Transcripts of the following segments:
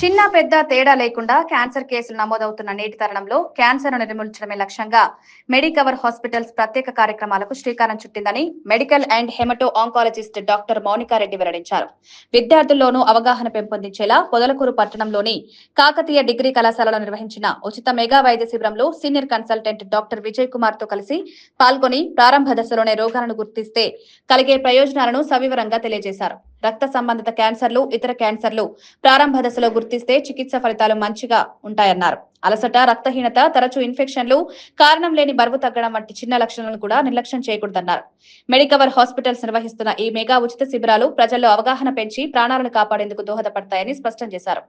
చిన్న పెద్ద తేడా లేకుండా క్యాన్సర్ కేసులు నమోదవుతున్న నేటి తరుణంలో క్యాన్సర్ నిర్మూలించడమే లక్ష్యంగా మెడికవర్ హాస్పిటల్స్ ప్రత్యేక కార్యక్రమాలకు శ్రీకారం చుట్టిందని medical and haemato oncologist doctor Mounika Reddy వెల్లడించారు. విద్యార్థుల్లోనూ అవగాహన పెంపొందించేలా పొదలకూరు పట్టణంలోని కాకతీయ డిగ్రీ కళాశాలలో నిర్వహించిన ఉచిత మెగా వైద్య శిబిరంలో సీనియర్ కన్సల్టెంట్ డాక్టర్ విజయ్ కుమార్తో కలిసి పాల్గొని ప్రారంభ దశలోనే రోగాలను గుర్తిస్తే కలిగే ప్రయోజనాలను సవివరంగా తెలియజేశారు. రక్త సంబంధిత క్యాన్సర్లు ఇతర క్యాన్సర్లు ప్రారంభ దశలో గుర్తిస్తే చికిత్స ఫలితాలు మంచిగా ఉంటాయన్నారు. అలసట రక్తహీనత తరచూ ఇన్ఫెక్షన్లు కారణం లేని బరువు తగ్గడం వంటి చిన్న లక్షణాలను కూడా నిర్లక్ష్యం చేయకూడదన్నారు. మెడికవర్ హాస్పిటల్స్ నిర్వహిస్తున్న ఈ మెగా ఉచిత శిబిరాలు ప్రజల్లో అవగాహన పెంచి ప్రాణాలను కాపాడేందుకు దోహదపడతాయని స్పష్టం చేశారు.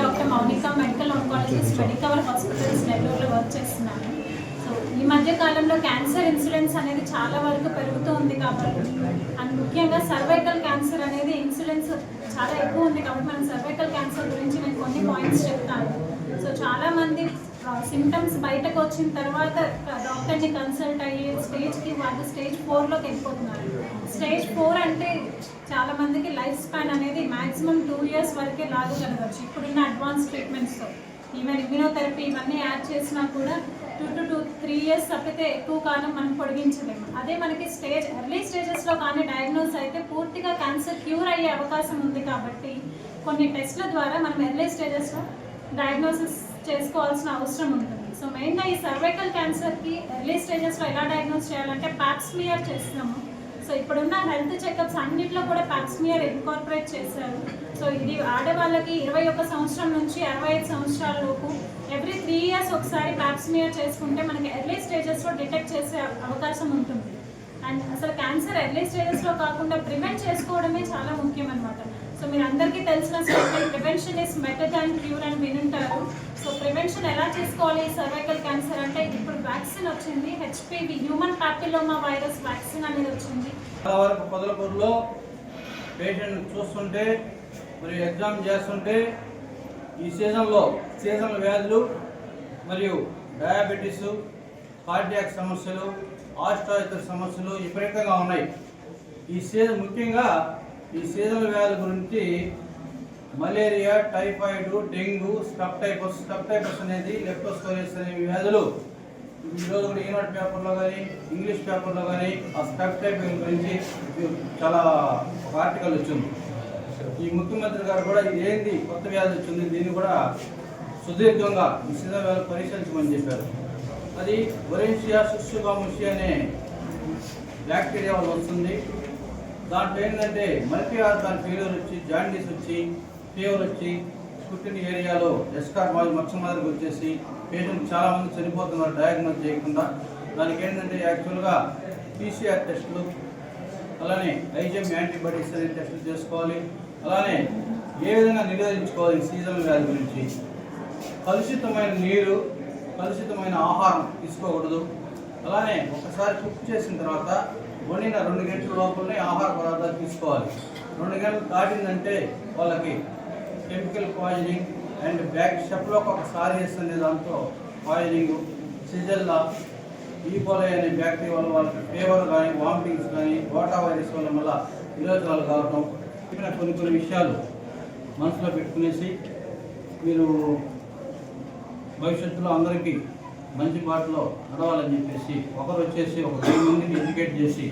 Doctor Mounika medical oncologist Medicover hospitals నెల్లూరులో వర్క్ చేస్తున్నాను. సో ఈ మధ్య కాలంలో క్యాన్సర్ ఇన్సూరెన్స్ అనేది చాలా వరకు పెరుగుతూ ఉంది కాబట్టి ముఖ్యంగా సర్వైకల్ క్యాన్సర్ అనేది ఇన్సిడెన్స్ చాలా ఎక్కువ ఉంది కాబట్టి మనం సర్వైకల్ క్యాన్సర్ గురించి నేను కొన్ని పాయింట్స్ చెప్తాను. సో చాలా మంది సిమ్టమ్స్ బయటకు వచ్చిన తర్వాత డాక్టర్ని కన్సల్ట్ అయ్యే స్టేజ్కి వాళ్ళు స్టేజ్ ఫోర్లోకి వెళ్ళిపోతున్నారు. స్టేజ్ ఫోర్ అంటే చాలా మందికి లైఫ్ స్పాన్ అనేది మాక్సిమం టూ ఇయర్స్ వరకే లాగగలగచ్చు ఇప్పుడున్న అడ్వాన్స్ ట్రీట్మెంట్స్తో ఈవెన్ ఇమ్యూనోథెరపీ ఇవన్నీ యాడ్ చేసినా కూడా two to two three years తప్పితే ఎక్కువ కాలం మనం పొడిగించలేము. అదే మనకి స్టేజ్ ఎర్లీ స్టేజెస్లో కానీ డయాగ్నోస్ అయితే పూర్తిగా క్యాన్సర్ క్యూర్ అయ్యే అవకాశం ఉంది కాబట్టి కొన్ని టెస్ట్ల ద్వారా మనం ఎర్లీ స్టేజెస్లో డయాగ్నోసిస్ చేసుకోవాల్సిన అవసరం ఉంటుంది. సో మెయిన్గా ఈ సర్వైకల్ క్యాన్సర్కి ఎర్లీ స్టేజెస్లో ఎలా డయాగ్నోస్ చేయాలంటే ప్యాప్స్మియర్ చేస్తున్నాము. సో ఇప్పుడున్న హెల్త్ చెకప్స్ అన్నింటిలో కూడా ప్యాప్స్మియర్ ఇన్కార్పొరేట్ చేశారు. సో ఇది ఆడవాళ్ళకి ఇరవై ఒక్క సంవత్సరం నుంచి అరవై ఐదు సంవత్సరాల లోపు ఎవ్రీ త్రీ ఇయర్స్ ఒకసారి ప్యాప్స్మియర్ చేసుకుంటే మనకి ఎర్లీ స్టేజెస్లో డిటెక్ట్ చేసే అవకాశం ఉంటుంది. అండ్ అసలు క్యాన్సర్ ఎర్లీ స్టేజెస్లో కాకుండా ప్రివెంట్ చేసుకోవడమే చాలా ముఖ్యం అనమాట సో మీరు అందరికీ తెలిసిన statement prevention is better than cure అని వినుంటారు. సో ప్రివెన్షన్ ఎలా చేసుకోవాలి సర్వైకల్ క్యాన్సర్ అంటే ఇప్పుడు వ్యాక్సిన్ వచ్చింది HPV human papilloma virus vaccine అనేది వచ్చింది. చాలా వరకు పొదలకూరులో పేషెంట్ చూస్తుంటే మరియు ఎగ్జామ్ చేస్తుంటే ఈ సీజన్లో సీజన్ వ్యాధులు మరియు డయాబెటీస్ కార్డియాక్ సమస్యలు ఆస్ట్రాయితర సమస్యలు విపరీతంగా ఉన్నాయి. ఈ సీజన్ ముఖ్యంగా ఈ సీజనల్ వ్యాధుల గురించి malaria typhoid dengue scrub typhus scrub typhus అనేది లెప్టోస్కోరియస్ అనే వ్యాధులు ఈరోజు కూడా ఈనాడు పేపర్లో కానీ ఇంగ్లీష్ పేపర్లో కానీ ఆ స్టప్ టైప్ గురించి చాలా ఒక ఆర్టికల్ వచ్చింది. ఈ ముఖ్యమంత్రి గారు కూడా ఇది ఏంది కొత్త వ్యాధి వచ్చింది దీన్ని కూడా సుదీర్ఘంగా ఈ పరిశీలించమని పరీక్షించమని చెప్పారు. అది ఒరెన్షియా సుస్సుగాముషి అనే బ్యాక్టీరియా వల్ల వస్తుంది. దాంట్లో ఏంటంటే మల్టీ ఆర్గాన్ ఫీవర్ వచ్చి జాండీస్ వచ్చి ఫీవర్ వచ్చి పుట్టిన ఏరియాలో ఎస్కార్ బాల్ మొట్టమొదటికి వచ్చేసి పేషెంట్ చాలామంది చనిపోతున్నారు డయాగ్నోస్ చేయకుండా. దానికి ఏంటంటే యాక్చువల్గా పీసీఆర్ టెస్టులు అలానే ఐజెమ్ యాంటీబాడీస్ అనే టెస్టులు చేసుకోవాలి. అలానే ఏ విధంగా నిరోధించుకోవాలి సీజన్ సీజనల్ వ్యాధి గురించి? కలుషితమైన నీరు కలుషితమైన ఆహారం తీసుకోకూడదు. అలానే ఒకసారి కుక్ చేసిన తర్వాత వండిన రెండు గంటల లోపలనే ఆహార పదార్థాలు తీసుకోవాలి. రెండు గంటలు దాటిందంటే వాళ్ళకి కెమికల్ పాయిజనింగ్ అండ్ బ్యాక్ స్టెప్లో ఒక సారియస్ అనే దాంతో పాయిజనింగ్ సిజల్లా ఈకోలై అనే బ్యాక్టీరియా వల్ల వాళ్ళకి ఫీవర్ కానీ వామిటింగ్స్ కానీ రోటా వైరస్ వల్ల మళ్ళీ విరోచనాలు కావటం. చెప్పిన కొన్ని కొన్ని విషయాలు మనసులో పెట్టుకునేసి మీరు భవిష్యత్తులో అందరికీ మంచి బాటలో నడవాలని చెప్పేసి ఒకరు వచ్చేసి ఒక వెయ్యి మందిని ఎడ్యుకేట్ చేసి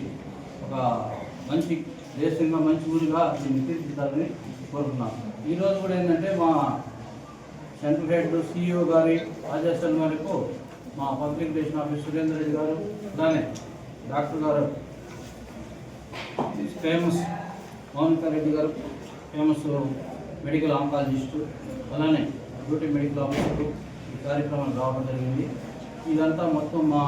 ఒక మంచి దేశంగా మంచి ఊరిగా దీన్ని తీర్చిదాలని కోరుకున్నాం ఈరోజు కూడా ఏంటంటే మా సెంట్రల్ హెడ్ సిఇఓ గారి ఆదేశాల మేరకు మా public relation office Surender Reddy గారు అలానే డాక్టర్ గారు ఫేమస్ మౌనికా రెడ్డి గారు ఫేమస్ మెడికల్ ఆంకాలజిస్టు అలానే డ్యూటీ మెడికల్ ఆఫీసర్ ఈ కార్యక్రమం రావడం జరిగింది. ఇదంతా మొత్తం మా